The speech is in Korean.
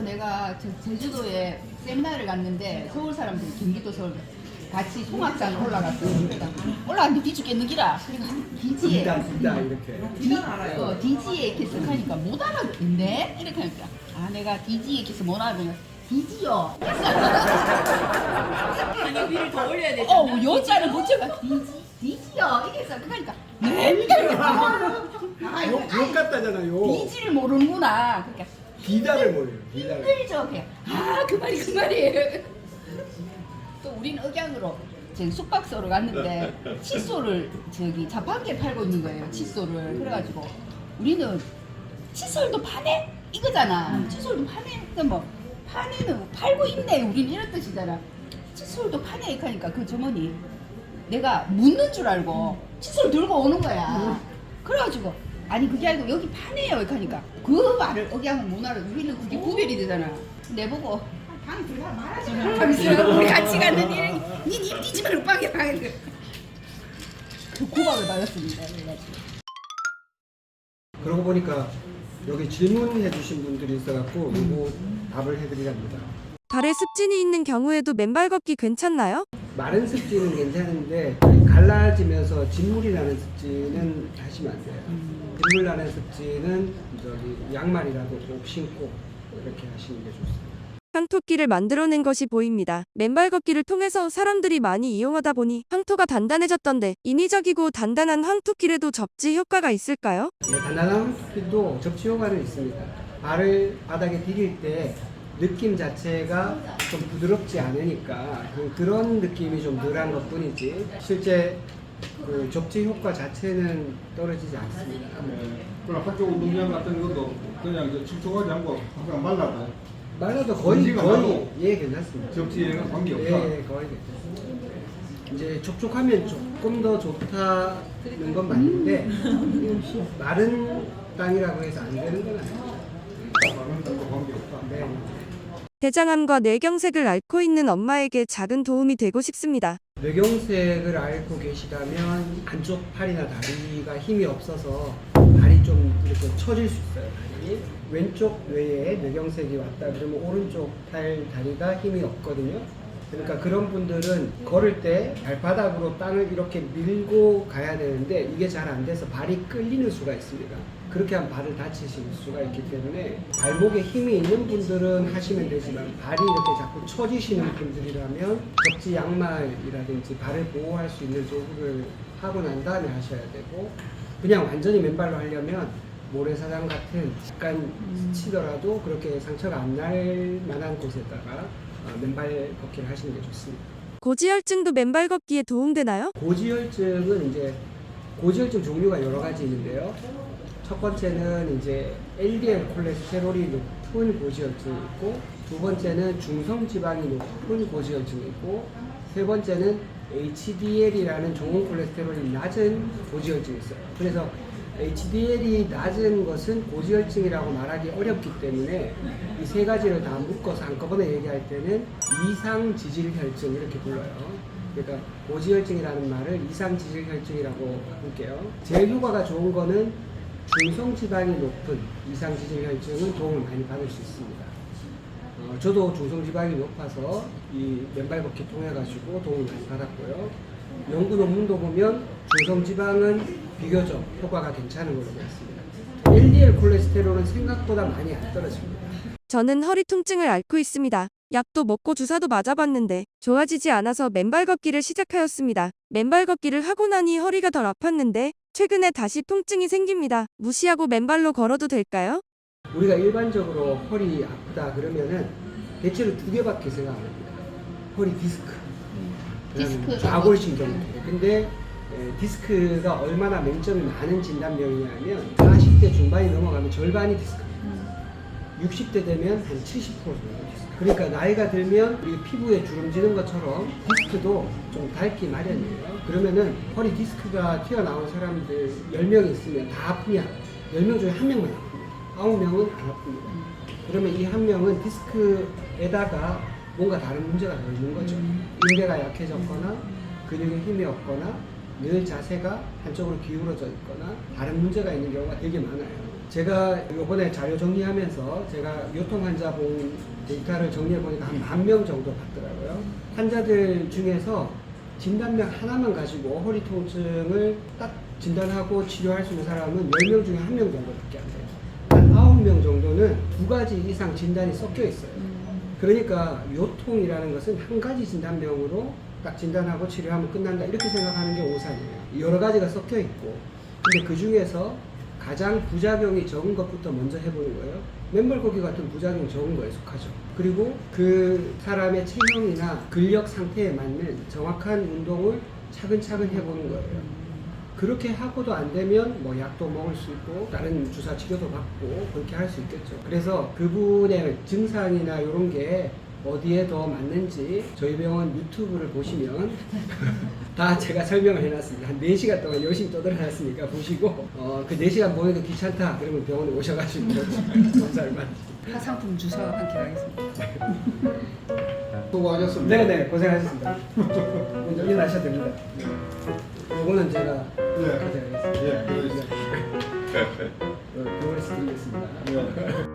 또 내가 저 제주도에 세미나를 갔는데 서울 사람들이 경기도 서울 같이 송악산 올라갔어. 그러니까 올라갔는데 뒤죽겠는 기라. 그러니까 뒤지에 긴다 긴다 이렇게 디, 어, 디지에 이렇게 쓱 하니까 못 알아듣네? 이렇게 하니까 아 내가 디지에 이렇게 해서 못 알아듣는 디지요. 아니 위를 더 올려야 되잖아. 어 여자를 붙여가 디지 디지요. 이게 해서 그러니까 맨날 아 욕, 이거 욕 같다잖아 욕 디지를 모르는구나. 그러니까 비다를 모르요 비다를 힘들죠 그냥. 아그 말이 그 말이에요 또 우리는 억양으로 지금 숙박소로 갔는데 칫솔을 저기 자판기에 팔고 있는 거예요 칫솔을. 그래가지고 우리는 칫솔도 파네? 이거잖아. 칫솔도 파네? 그뭐 파네는 팔고 있네. 우리는 이런 뜻이잖아. 칫솔도 파네? 이렇게 하니까 그 점원이 내가 묻는 줄 알고 칫솔 들고 오는 거야. 그래가지고 아니 그게 아니고 여기 파네요 이렇게 하니까. 그 말을 억양을 못 알아 우리는 그게 구별이 되잖아. 내보고. 아, 방에 들어가 말하지. 마 하면서 우리 같이 갔는데 니입 뒤집어 빵에 방에 그 고박을 받았습니다 그래가지고 그러고 보니까 여기 질문해 주신 분들이 있어갖고 이거 답을 해드리랍니다. 발에 습진이 있는 경우에도 맨발 걷기 괜찮나요? 마른 습지는 괜찮은데 갈라지면서 진물이 나는 습지는 하시면 안 돼요 진물 나는 습지는 저기 양말이라도 꼭 신고 이렇게 하시는 게 좋습니다 황토끼를 만들어낸 것이 보입니다. 맨발 걷기를 통해서 사람들이 많이 이용하다 보니 황토가 단단해졌던데 인위적이고 단단한 황토끼에도 접지 효과가 있을까요? 네, 단단한 습기도 접지 효과는 있습니다 발을 바닥에 디딜 때 느낌 자체가 좀 부드럽지 않으니까 그, 그런 느낌이 좀 덜한 것 뿐이지 실제 그 접지 효과 자체는 떨어지지 않습니다 그럼 학교 운동장 같은 것도 그냥 이제 촉촉하지 않고 항상 말라도 말라도 거의 거의 예 괜찮습니다. 접지에는 관계없다. 예 거의 괜찮습니다. 이제 촉촉하면 조금 더 좋다는 건 맞는데 마른 땅이라고 해서 안 되는 건 아니죠. 다른 것도 관계없다. 네. 대장암과 뇌경색을 앓고 있는 엄마에게 작은 도움이 되고 싶습니다. 뇌경색을 앓고 계시다면 안쪽 팔이나 다리가 힘이 없어서 발이 좀 이렇게 처질 수 있어요. 발이 왼쪽 뇌에 뇌경색이 왔다 그러면 오른쪽 팔 다리가 힘이 없거든요. 그러니까 그런 분들은 걸을 때 발바닥으로 땅을 이렇게 밀고 가야 되는데 이게 잘 안 돼서 발이 끌리는 수가 있습니다. 그렇게 하면 발을 다치실 수가 있기 때문에 발목에 힘이 있는 분들은 하시면 되지만 발이 이렇게 자꾸 처지시는 분들이라면 접지 양말이라든지 발을 보호할 수 있는 도구를 하고 난 다음에 하셔야 되고 그냥 완전히 맨발로 하려면 모래사장 같은 약간 스치더라도 그렇게 상처가 안 날 만한 곳에다가 어, 맨발 걷기를 하시는 게 좋습니다. 고지혈증도 맨발 걷기에 도움되나요? 고지혈증은 이제 고지혈증 종류가 여러 가지 있는데요. 첫 번째는 이제 LDL 콜레스테롤이 높은 고지혈증이 있고, 두 번째는 중성 지방이 높은 고지혈증이 있고, 세 번째는 HDL이라는 좋은 콜레스테롤이 낮은 고지혈증이 있어요. 그래서 HDL이 낮은 것은 고지혈증이라고 말하기 어렵기 때문에 이 세 가지를 다 묶어서 한꺼번에 얘기할 때는 이상 지질혈증 이렇게 불러요. 그러니까 고지혈증이라는 말을 이상 지질혈증이라고 바꿀게요. 제일 효과가 좋은 거는 중성 지방이 높은 이상 지질혈증은 도움을 많이 받을 수 있습니다. 어, 저도 중성 지방이 높아서 이 맨발 걷기 통해 가지고 도움을 많이 받았고요. 연구 논문도 보면 중성 지방은 비교적 효과가 괜찮은 걸로 되어 있습니다. LDL 콜레스테롤은 생각보다 많이 안 떨어집니다. 저는 허리 통증을 앓고 있습니다. 약도 먹고 주사도 맞아봤는데 좋아지지 않아서 맨발 걷기를 시작하였습니다. 맨발 걷기를 하고 나니 허리가 덜 아팠는데 최근에 다시 통증이 생깁니다. 무시하고 맨발로 걸어도 될까요? 우리가 일반적으로 허리 아프다 그러면은 대체로 두 개밖에 생각 안 합니다. 허리 디스크, 디스크. 좌골신경. 근데 에, 디스크가 얼마나 맹점이 많은 진단명이냐면 40대 중반이 넘어가면 절반이 디스크. 60대 되면 한 70% 정도 디스크. 그러니까 나이가 들면 우리 피부에 주름지는 것처럼 디스크도 좀 닳기 마련이에요. 그러면은 허리 디스크가 튀어나온 사람들 10명 있으면 다 아프냐? 10명 중에 한 명만 아픕니다. 9명은 안 아픕니다. 그러면 이 한 명은 디스크에다가 뭔가 다른 문제가 더 있는 거죠. 인대가 약해졌거나 근육에 힘이 없거나 늘 자세가 한쪽으로 기울어져 있거나 다른 문제가 있는 경우가 되게 많아요. 제가 이번에 자료 정리하면서 제가 요통 환자분 데이터를 정리해 보니까 한 만 명 정도 받더라고요. 환자들 중에서 진단명 하나만 가지고 허리 통증을 딱 진단하고 치료할 수 있는 사람은 10명 중에 한명 정도밖에 안 돼요. 한 9명 정도는 두 가지 이상 진단이 섞여 있어요. 그러니까 요통이라는 것은 한 가지 진단명으로 딱 진단하고 치료하면 끝난다 이렇게 생각하는 게 오산이에요. 여러 가지가 섞여 있고 근데 그 중에서 가장 부작용이 적은 것부터 먼저 해보는 거예요. 맨발 걷기 같은 부작용 적은 거에 속하죠. 그리고 그 사람의 체형이나 근력 상태에 맞는 정확한 운동을 차근차근 해보는 거예요. 그렇게 하고도 안 되면 뭐 약도 먹을 수 있고 다른 주사 치료도 받고 그렇게 할 수 있겠죠. 그래서 그분의 증상이나 이런 게 어디에 더 맞는지 저희 병원 유튜브를 보시면 다 제가 설명을 해놨습니다. 한 4시간 동안 열심히 떠들어놨으니까 보시고 어, 그 4시간 보는 게 귀찮다 그러면 병원에 오셔가지고 검사를 받으시죠. 화상품 주사와 함께 하겠습니다. 수고하셨습니다. 네네 고생하셨습니다. 먼저 일어나셔도 됩니다. 요거는 제가 예. 가져가겠습니다. 예, 그러겠습니다. 어, 병원에서 드리겠습니다. 예.